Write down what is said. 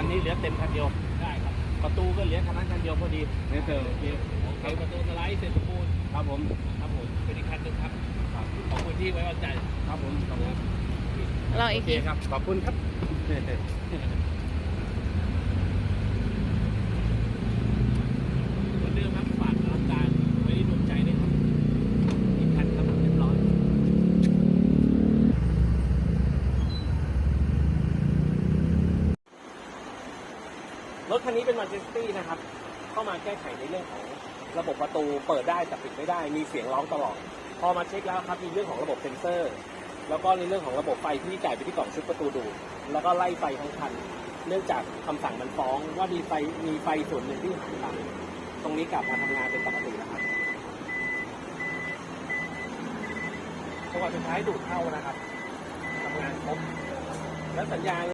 คันนี้เหลือเต็มคันเดียวได้ครับ ประตูก็เหลือคันนั้นคันเดียวพอดีนี่เธอโอเคโอเคประตูสไลด์เสร็จสมบูรณ์ครับผมครับผมเป็นอีกคันหนึ่งครับครับขอบคุณที่ไว้วางใจครับผมขอบคุณเราอีโอกเคทีครับขอบคุณครับ เหมือนเดิมครับฝากรับการไว้ในดวงใจด้วยครับอีกคันครับเรียบร้อย รถคันนี้เป็นมาเจสตี้นะครับ เข้ามาแก้ไขในเรื่องของระบบประตูเปิดได้แต่ปิดไม่ได้ มีเสียงร้องตลอด พอมาเช็คแล้วครับมีเรื่องของระบบเซ็นเซอร์ แล้วก็ในเรื่องของระบบไฟที่จ่ายไปที่กล่องชุดประตูดู แล้วก็ไล่ไฟทั้งคัน เนื่องจากคำสั่งมันฟ้องว่ามีไฟมีไฟส่วนหนึ่งที่หายไปตรงนี้กลับมาทำงานเป็นปกติแล้วครับจังหวะสุดท้ายดูดเข้านะครับทำงานครบแล้วสัญญาณ